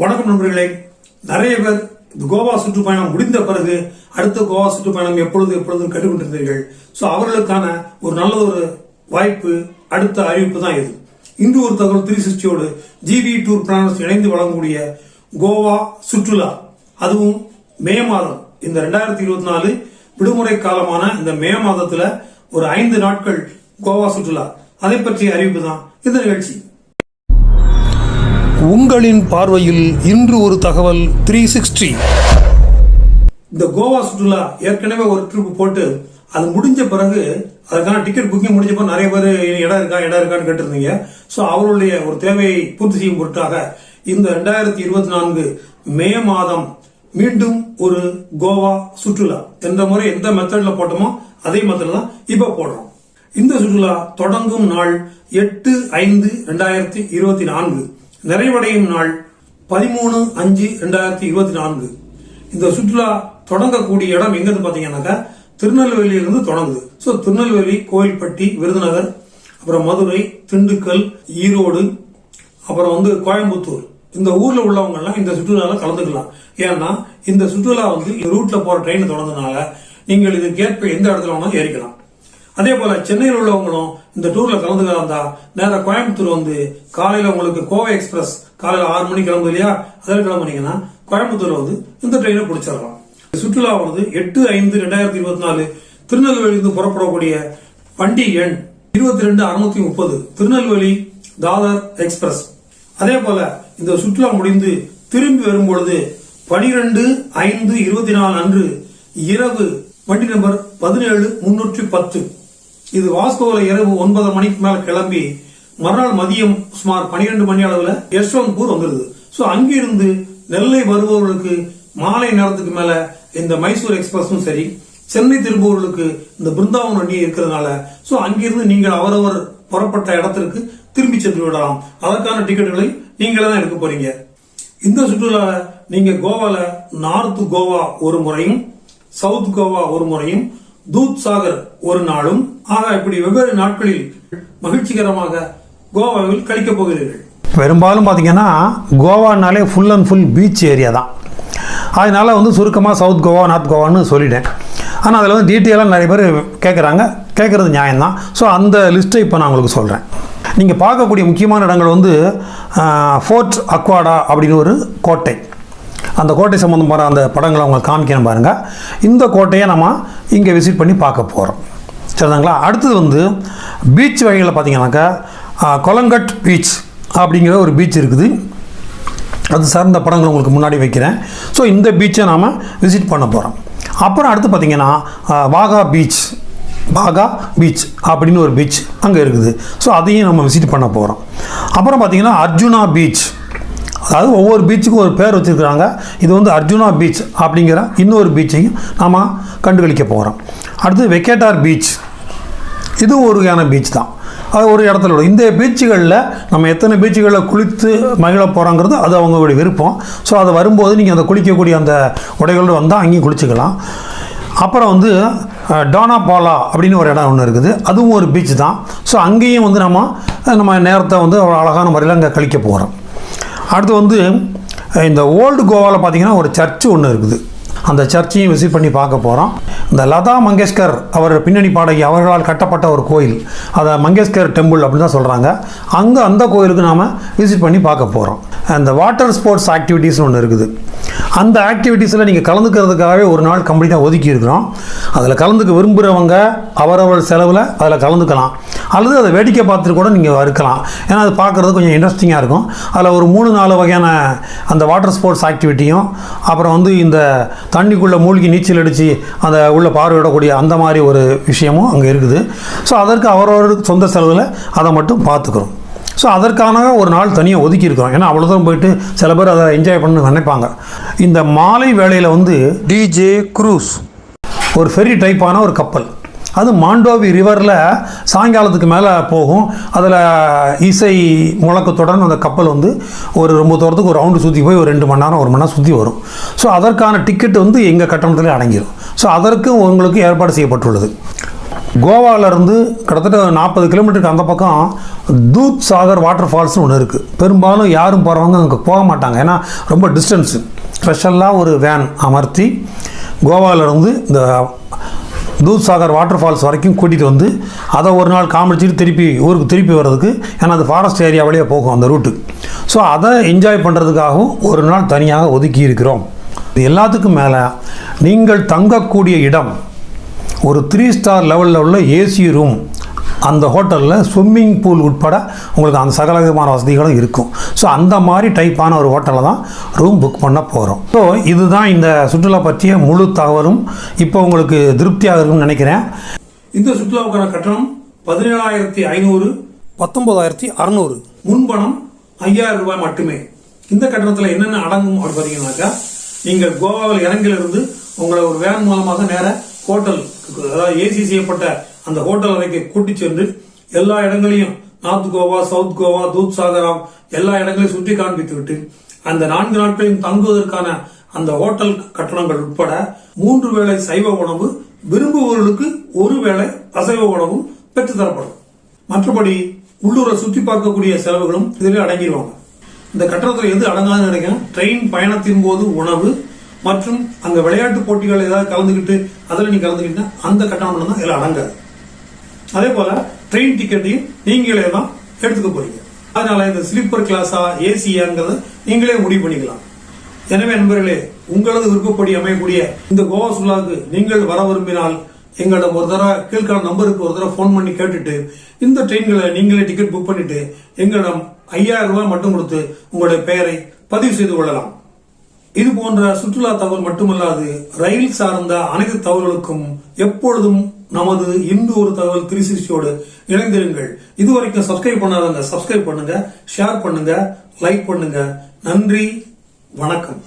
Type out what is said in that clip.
வணக்கம் நண்பர்களே. நிறைய பேர் இந்த கோவா சுற்றுப்பயணம் முடிந்த பிறகு அடுத்த கோவா சுற்றுப்பயணம் எப்பொழுது எப்பொழுதும் கேட்டுக்கொண்டிருந்தீர்கள். ஸோ அவர்களுக்கான ஒரு நல்ல ஒரு வாய்ப்பு அடுத்த அறிவிப்பு தான் இது. இன்று ஒரு தகவல் த்ரீ சிக்ஸ்டியோடு ஜிவி டூர் பிளானர்ஸ் இணைந்து வழங்கக்கூடிய கோவா சுற்றுலா. அதுவும் மே மாதம். இந்த ரெண்டாயிரத்தி இருபத்தி நாலு விடுமுறை காலமான இந்த மே மாதத்தில் ஒரு ஐந்து நாட்கள் கோவா சுற்றுலா. அதை பற்றிய அறிவிப்பு தான் இந்த நிகழ்ச்சி. உங்களின் பார்வையில் இன்று ஒரு தகவல் த்ரீ சிக்ஸ்டி இந்த கோவா சுற்றுலா ஏற்கனவே ஒரு ட்ரிப் போட்டு அது முடிஞ்ச பிறகு அதுக்கான டிக்கெட் புக்கிங் முடிஞ்ச பிறகு நிறைய பேர் இடம் இருக்கா இடம் இருக்கான்னு கேட்டிருந்தீங்க. ஸோ அவருடைய ஒரு தேவையை பூர்த்தி செய்யும் பொருட்டாக இந்த ரெண்டாயிரத்தி இருபத்தி நான்கு மே மாதம் மீண்டும் ஒரு கோவா சுற்றுலா எந்த முறை எந்த மெத்தட்ல போட்டோமோ அதே மெத்தட்ல தான் இப்போ போடுறோம். இந்த சுற்றுலா தொடங்கும் நாள் எட்டு ஐந்து ரெண்டாயிரத்தி இருபத்தி நான்கு. நிறைவடையும் நாள் பதிமூணு அஞ்சு ரெண்டாயிரத்தி இருபத்தி நான்கு. இந்த சுற்றுலா தொடங்கக்கூடிய இடம் எங்கன்னு பாத்தீங்கன்னாக்கா திருநெல்வேலியிலிருந்து தொடங்குது. ஸோ திருநெல்வேலி கோயில்பட்டி விருதுநகர் அப்புறம் மதுரை திண்டுக்கல் ஈரோடு அப்புறம் வந்து கோயம்புத்தூர். இந்த ஊர்ல உள்ளவங்கெல்லாம் இந்த சுற்றுலாவில் கலந்துக்கலாம். ஏன்னா இந்த சுற்றுலா வந்து ரூட்ல போற ட்ரெயின் தொடர்ந்ததுனால நீங்கள் இதுக்கேற்ப எந்த இடத்துல வேணாலும் ஏறிக்கலாம். அதே போல சென்னையில் உள்ளவங்களும் இந்த டூர்ல கலந்துக்கலாம் இருந்தா நேரா கோயம்புத்தூர் வந்து காலையில உங்களுக்கு கோவை எக்ஸ்பிரஸ் காலையில ஆறு மணிக்கு கிளம்புது இல்லையா? அதில் கிளம்புனீங்கன்னா கோயம்புத்தூர் வந்து இந்த ட்ரெயினை பிடிச்சிடலாம். சுற்றுலா வந்து எட்டு ஐந்து ரெண்டாயிரத்தி இருபத்தி நாலு திருநெல்வேலியிலிருந்து புறப்படக்கூடிய வண்டி எண் இருபத்தி ரெண்டு அறுநூத்தி முப்பது திருநெல்வேலி தாதர் எக்ஸ்பிரஸ். அதே போல இந்த சுற்றுலா முடிந்து திரும்பி வரும்பொழுது பனிரெண்டு ஐந்து இருபத்தி நாலு அன்று இரவு வண்டி நம்பர் பதினேழு முன்னூற்றி பத்து. இது வாஸ்கோவில் இரவு ஒன்பது மணிக்கு மேல கிளம்பி மறுநாள் மதியம் சுமார் பனிரெண்டு மணி அளவுல யஷ்வந்த்பூர் வந்துருது. ஸோ அங்கிருந்து நெல்லை வருபவர்களுக்கு மாலை நேரத்துக்கு மேல இந்த மைசூர் எக்ஸ்பிரஸும் சரி சென்னை திரும்புவர்களுக்கு இந்த பிருந்தாவன் வண்டி இருக்கிறதுனால ஸோ அங்கிருந்து நீங்கள் அவரவர் புறப்பட்ட இடத்திற்கு திரும்பி சென்று விடலாம். அதற்கான டிக்கெட்டுகளை நீங்களே தான் எடுக்க போறீங்க. இந்த சுற்றுலா நீங்க கோவால நார்த் கோவா ஒரு முறையும் சவுத் கோவா ஒரு முறையும் தூத் சாகர் ஒரு நாளும் ஆக இப்படி வெவ்வேறு நாட்களில் மகிழ்ச்சிகரமாக கோவாவில் கழிக்கப் போகிறீர்கள். பெரும்பாலும் பார்த்தீங்கன்னா கோவானாலே full and full beach area தான். அதனால வந்து சுருக்கமாக சவுத் கோவா நார்த் கோவான்னு சொல்லிட்டேன். ஆனால் அதில் வந்து டீட்டெயிலாக நிறைய பேர் கேட்குறாங்க கேட்குறது நியாயம்தான். ஸோ அந்த லிஸ்ட்டை இப்போ நான் உங்களுக்கு சொல்கிறேன் நீங்கள் பார்க்கக்கூடிய முக்கியமான இடங்கள் வந்து ஃபோர்ட் அக்வாடா அப்படின்னு ஒரு கோட்டை. அந்த கோட்டை சம்மந்தமான அந்த படங்களை அவங்க காமிக்கணும் பாருங்கள் இந்த கோட்டையை நம்ம இங்கே விசிட் பண்ணி பார்க்க போகிறோம் சரிதாங்களா? அடுத்தது வந்து பீச் வகைகளில் பார்த்தீங்கன்னாக்கா கொலங்கட் பீச் அப்படிங்கிற ஒரு பீச் இருக்குது. அது சார்ந்த படங்கள் உங்களுக்கு முன்னாடி வைக்கிறேன். ஸோ இந்த பீச்சை நாம் விசிட் பண்ண போகிறோம் அப்புறம் அடுத்து பார்த்தீங்கன்னா வாகா பீச் வாகா பீச் அப்படின்னு ஒரு பீச் அங்கே இருக்குது. ஸோ அதையும் நம்ம விசிட் பண்ண போகிறோம் அப்புறம் பார்த்திங்கன்னா அர்ஜுனா பீச் அதாவது ஒவ்வொரு பீச்சுக்கும் ஒரு பேர் வச்சுருக்குறாங்க. இது வந்து அர்ஜுனா பீச் அப்படிங்கிற இன்னொரு பீச்சையும் நாம் கண்டுகளிக்க போகிறோம் அடுத்து வெக்கேட்டார் பீச் இது ஒரு வகையான பீச் தான். அது ஒரு இடத்துல உள்ள இந்த பீச்சுகளில் நம்ம எத்தனை பீச்சுகளில் குளித்து மகிழ போகிறோங்கிறது அது அவங்களுடைய விருப்பம். ஸோ அதை வரும்போது நீங்கள் அந்த குளிக்கக்கூடிய அந்த உடைகளோடு வந்தால் அங்கேயும் குளிச்சுக்கலாம். அப்புறம் வந்து அஹ், டானா பாலா அப்படின்னு ஒரு இடம் ஒன்று இருக்குது. அதுவும் ஒரு பீச் தான். ஸோ அங்கேயும் வந்து நம்ம நம்ம நேரத்தை வந்து அழகான முறையில் அங்கே கழிக்க போகிறோம் அடுத்து வந்து இந்த ஓல்டு கோவாவில் பார்த்தீங்கன்னா ஒரு சர்ச்சு ஒன்று இருக்குது. அந்த சர்ச்சையும் விசிட் பண்ணி பார்க்க போகிறோம் இந்த லதா மங்கேஷ்கர் அவர் பின்னணி பாடகி அவர்களால் கட்டப்பட்ட ஒரு கோயில். அதை மங்கேஷ்கர் டெம்பிள் அப்படின்னு தான் சொல்கிறாங்க அங்கே அந்த கோயிலுக்கு நாம் விசிட் பண்ணி பார்க்க போகிறோம் அந்த வாட்டர் ஸ்போர்ட்ஸ் ஆக்டிவிட்டீஸ்னு ஒன்று இருக்குது. அந்த ஆக்டிவிட்டீஸில் நீங்கள் கலந்துக்கிறதுக்காகவே ஒரு நாள் கம்ப்ளீட்டாக ஒதுக்கி இருக்கிறோம். அதில் கலந்துக்க விரும்புகிறவங்க அவரவர் செலவில் அதில் கலந்துக்கலாம். அல்லது அதை வேடிக்கை பார்த்துட்டு கூட நீங்கள் இருக்கலாம். ஏன்னா அது பார்க்குறது கொஞ்சம் இன்ட்ரெஸ்டிங்காக இருக்கும். அதில் ஒரு மூணு நாலு வகையான அந்த வாட்டர் ஸ்போர்ட்ஸ் ஆக்டிவிட்டியும் அப்புறம் வந்து இந்த தண்ணிக்குள்ளே மூழ்கி நீச்சல் அடித்து அந்த உள்ள பார்வையிடக்கூடிய அந்த மாதிரி ஒரு விஷயமும் அங்கே இருக்குது. ஸோ அதற்கு அவரவர் சொந்த செலவில் அதை மட்டும் பார்த்துக்கிறோம். ஸோ அதற்கான ஒரு நாள் தனியாக ஒதுக்கி இருக்கிறோம். ஏன்னா அவ்வளோ தூரம் போயிட்டு சில பேர் அதை என்ஜாய் பண்ண நினைப்பாங்க. இந்த மாலை வேளையில் வந்து டிஜே க்ரூஸ் ஒரு ஃபெரி டைப்பான ஒரு கப்பல். அது மாண்டோவி ரிவரில் சாயங்காலத்துக்கு மேலே போகும். அதில் இசை முழக்கத்துடன் அந்த கப்பல் வந்து ஒரு ரொம்ப தூரத்துக்கு ஒரு ரவுண்டு சுற்றி போய் ஒரு ரெண்டு மணி நேரம் ஒரு மணி நேரம் சுற்றி வரும். ஸோ அதற்கான டிக்கெட் வந்து எங்கள் கட்டணத்திலே அடங்கிடும் ஸோ அதற்கும் உங்களுக்கு ஏற்பாடு செய்யப்பட்டுள்ளது. கோவாவிலேருந்து கிட்டத்தட்ட நாற்பது கிலோமீட்டருக்கு அந்த பக்கம் தூத் சாகர் வாட்டர் ஃபால்ஸ்னு ஒன்று இருக்குது பெரும்பாலும் யாரும் போகிறவங்க அங்கே போக மாட்டாங்க. ஏன்னா ரொம்ப டிஸ்டன்ஸு ஸ்பெஷலாக ஒரு வேன் அமர்த்தி கோவாவிலேருந்து இந்த தூத் சாகர் வாட்டர் ஃபால்ஸ் வரைக்கும் கூட்டிகிட்டு வந்து அதை ஒரு நாள் காமிச்சிட்டு திருப்பி ஊருக்கு திருப்பி வர்றதுக்கு ஏன்னா அது ஃபாரஸ்ட் ஏரியா வழியாக போகும் அந்த ரூட்டு ஸோ அதை என்ஜாய் பண்ணுறதுக்காகவும் ஒரு நாள் தனியாக ஒதுக்கி இருக்கிறோம். இது எல்லாத்துக்கும் மேலே நீங்கள் தங்கக்கூடிய இடம் ஒரு த்ரீ ஸ்டார் லெவலில் உள்ள ஏசி ரூம் அந்த ஹோட்டலில் ஸ்விம்மிங் பூல் உட்பட உங்களுக்கு அந்த சகல விதமான வசதிகளும் இருக்கும். ஸோ அந்த மாதிரி டைப்பான ஒரு ஹோட்டலில் தான் ரூம் புக் பண்ண போகிறோம் ஸோ இதுதான் இந்த சுற்றுலா பற்றிய முழு தகவலும். இப்போ உங்களுக்கு திருப்தியாக இருக்கும்னு நினைக்கிறேன். இந்த சுற்றுலாவுக்கான கட்டணம் பதினேழாயிரத்தி ஐநூறு. பத்தொன்பதாயிரத்தி அறநூறு. முன்பணம் ஐயாயிரம் ரூபாய் மட்டுமே. இந்த கட்டணத்துல என்னென்ன அடங்கும் அப்படின்னு பாத்தீங்கன்னாக்கா நீங்கள் கோவாவில் இறங்கிலிருந்து உங்களை ஒரு வேன் மூலமாக நேர ஹோட்டல் அதாவது ஏசி செய்யப்பட்ட அந்த ஹோட்டல் அறைக்கு கூட்டிச் சென்று எல்லா இடங்களையும் நார்த் கோவா சவுத் கோவா தூத் சாகரம் எல்லா இடங்களையும் சுற்றி காண்பித்து விட்டு அந்த நான்கு நாட்களையும் தங்குவதற்கான அந்த ஹோட்டல் கட்டணங்கள் உட்பட மூன்று வேளை சைவ உணவு விரும்புபவர்களுக்கு ஒரு வேளை அசைவ உணவும் பெற்றுத்தரப்படும் மற்றபடி உள்ளூரை சுற்றி பார்க்கக்கூடிய செலவுகளும் இதில் அடங்கிடுவாங்க. இந்த கட்டணத்தில் எது அடங்காதுன்னு நினைக்கிறேன். ட்ரெயின் பயணத்தின் போது உணவு மற்றும் அங்க விளையாட்டு போட்டிகள் ஏதாவது கலந்துக்கிட்டு அதில் நீ கலந்துக்கிட்டா அந்த கட்டணம் தான் இதில் அடங்காது. அதே போல ட்ரெயின் டிக்கெட்டையும் நீங்களே தான் எடுத்துக்க போறீங்க. அதனால இந்த ஸ்லீப்பர் கிளாஸா ஏசியாங்கிறத நீங்களே முடிவு பண்ணிக்கலாம். எனவே நண்பர்களே உங்களது விருப்பப்படி அமையக்கூடிய இந்த கோவா சுல்லாவுக்கு நீங்கள் வர விரும்பினால் எங்களிடம் ஒரு தடவை கீழ்கான நம்பருக்கு ஒரு தடவை ஃபோன் பண்ணி கேட்டுட்டு இந்த ட்ரெயின்களை நீங்களே டிக்கெட் புக் பண்ணிட்டு எங்களிடம் ஐயாயிரம் ரூபாய் மட்டும் கொடுத்து உங்களுடைய பெயரை பதிவு செய்து கொள்ளலாம். இது போன்ற சுற்றுலா தகவல் மட்டுமல்லாது ரயில் சார்ந்த அனைத்து தகவல்களுக்கும் எப்பொழுதும் நமது இன்று ஒரு தகவல் த்ரீ சிக்ஸ்டியோடு இணைந்திருங்கள். இதுவரைக்கும் சப்ஸ்கிரைப் பண்ணாதவங்க சப்ஸ்கிரைப் பண்ணுங்க ஷேர் பண்ணுங்க லைக் பண்ணுங்க. நன்றி வணக்கம்.